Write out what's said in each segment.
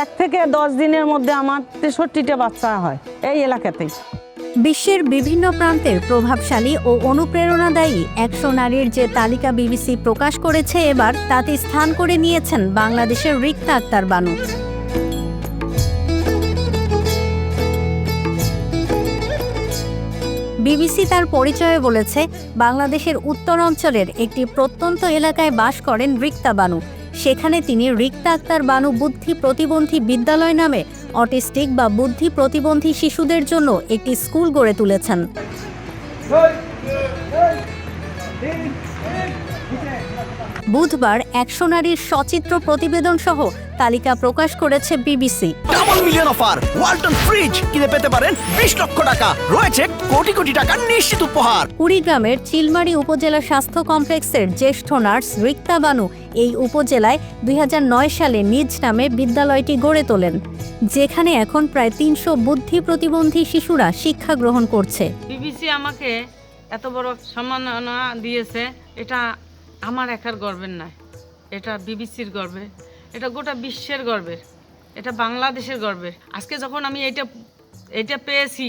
এক থেকে দশ দিনের মধ্যে আমার তেষট্টিটা বাচ্চা হয় এই এলাকাতেই। বিশ্বের বিভিন্ন প্রান্তের প্রভাবশালী ও অনুপ্রেরণাদায়ী একশো নারীর যে তালিকা বিবিসি প্রকাশ করেছে এবার, তাতে স্থান করে নিয়েছেন বাংলাদেশের রিক্তা আক্তার বানু। বিবিসি তার পরিচয়ে বলেছে, বাংলাদেশের উত্তর অঞ্চলের একটি প্রত্যন্ত এলাকায় বাস করেন রিক্তা বানু। সেখানে তিনি রিক্তা আক্তার বানু বুদ্ধি প্রতিবন্ধী বিদ্যালয় নামে অটিস্টিক বা বুদ্ধি প্রতিবন্ধী শিশুদের জন্য একটি স্কুল গড়ে তুলেছেন। বুধবার একশো নারীর সচিত্র প্রতিবেদন সহ তালিকা প্রকাশ করেছে BBC. Double million offer Walton fridge কিনে পেতে পারেন বিশ লক্ষ টাকা। রয়েছে কোটি কোটি টাকার নিশ্চিত উপহার। কুড়িগ্রামের চিলমারি উপজেলা স্বাস্থ্য কমপ্লেক্সের জ্যেষ্ঠ নার্স রিক্তা বানু এই উপজেলায় দুই হাজার নয় সালে নিজ নামে বিদ্যালয়টি গড়ে তোলেন যেখানে এখন প্রায় তিনশো বুদ্ধি প্রতিবন্ধী শিশুরা শিক্ষা গ্রহণ করছে। বিবিসি আমাকে এত বড় সম্মাননা দিয়েছে এটা আমার একার গর্বের নয়। এটা বিবিসির গর্বের এটা গোটা বিশ্বের গর্বের, এটা বাংলাদেশের গর্বের। আজকে যখন আমি এটা এটা পেয়েছি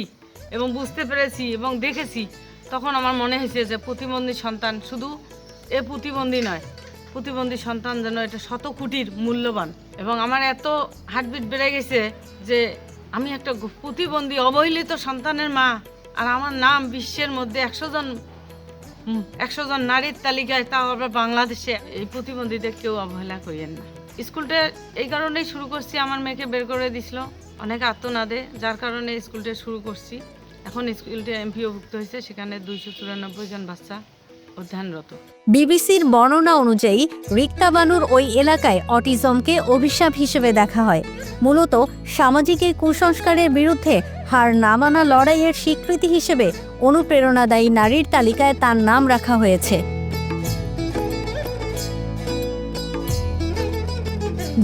এবং বুঝতে পেরেছি এবং দেখেছি, তখন আমার মনে হয়েছে যে প্রতিবন্ধী সন্তান শুধু এ প্রতিবন্ধী নয়, প্রতিবন্ধী সন্তান যেন এটা শত কোটির মূল্যবান। এবং আমার এত হার্টবিট বেড়ে গেছে যে আমি একটা প্রতিবন্ধী অবহেলিত সন্তানের মা আর আমার নাম বিশ্বের মধ্যে একশো জন একশো জন নারীর তালিকায় তাও আবার বাংলাদেশে এই প্রতিবন্ধীদের কেউ অবহেলা করিয়েন না। স্কুলটা এই কারণেই শুরু করছি, আমার মেয়েকে বের করে দিছিল। অনেক আত্মনাদে যার কারণে স্কুলটা শুরু করছি। এখন স্কুলটা এমপিওভুক্ত হয়েছে, সেখানে দুইশো চুরানব্বই জন বাচ্চা অধ্যয়নরত। বিবিসির বর্ণনা অনুযায়ী রিক্তা বানুর ওই এলাকায় অটিজমকে অভিশাপ হিসেবে দেখা হয়। মূলত সামাজিক এই কুসংস্কারের বিরুদ্ধে হার না মানা লড়াইয়ের স্বীকৃতি হিসেবে অনুপ্রেরণাদায়ী নারীর তালিকায় তার নাম রাখা হয়েছে।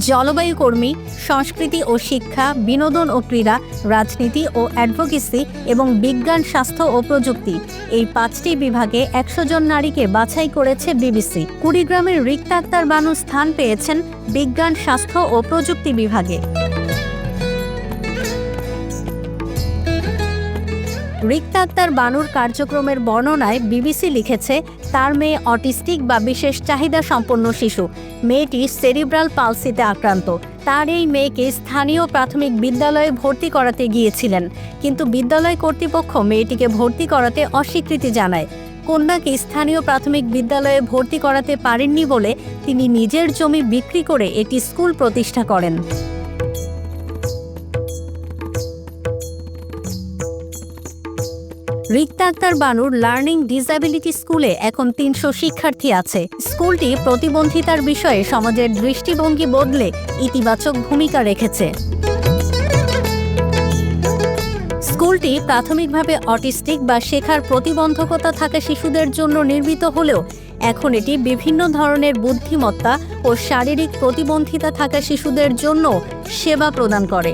জলবায়ু কর্মী, সংস্কৃতি ও শিক্ষা, বিনোদন ও ক্রীড়া, রাজনীতি ও অ্যাডভোকেসি এবং বিজ্ঞান, স্বাস্থ্য ও প্রযুক্তি এই পাঁচটি বিভাগে একশো জন নারীকে বাছাই করেছে বিবিসি। কুড়িগ্রামের রিক্তা আক্তার বানু স্থান পেয়েছেন বিজ্ঞান, স্বাস্থ্য ও প্রযুক্তি বিভাগে। রিক্তা আক্তার বানুর কার্যক্রমের বর্ণনায় বিবিসি লিখেছে, তার মেয়ে অটিস্টিক বা বিশেষ চাহিদা সম্পন্ন শিশু। মেয়েটি সেরিব্রাল পালসিতে আক্রান্ত। তার এই মেয়েকে স্থানীয় প্রাথমিক বিদ্যালয়ে ভর্তি করাতে গিয়েছিলেন। কিন্তু বিদ্যালয় কর্তৃপক্ষ মেয়েটিকে ভর্তি করাতে অস্বীকৃতি জানায়। কন্যাকে স্থানীয় প্রাথমিক বিদ্যালয়ে ভর্তি করাতে পারেননি বলে তিনি নিজের জমি বিক্রি করে একটি স্কুল প্রতিষ্ঠা করেন। রিক্তা আক্তার বানুর লার্নিং ডিসএবিলিটি স্কুলে এখন তিনশো শিক্ষার্থী আছে। স্কুলটি প্রতিবন্ধিতার বিষয়ে সমাজের দৃষ্টিভঙ্গি বদলে ইতিবাচক ভূমিকা রেখেছে। স্কুলটি প্রাথমিকভাবে অটিস্টিক বা শেখার প্রতিবন্ধকতা থাকা শিশুদের জন্য নির্মিত হলেও এখন এটি বিভিন্ন ধরনের বুদ্ধিমত্তা ও শারীরিক প্রতিবন্ধিতা থাকা শিশুদের জন্য সেবা প্রদান করে।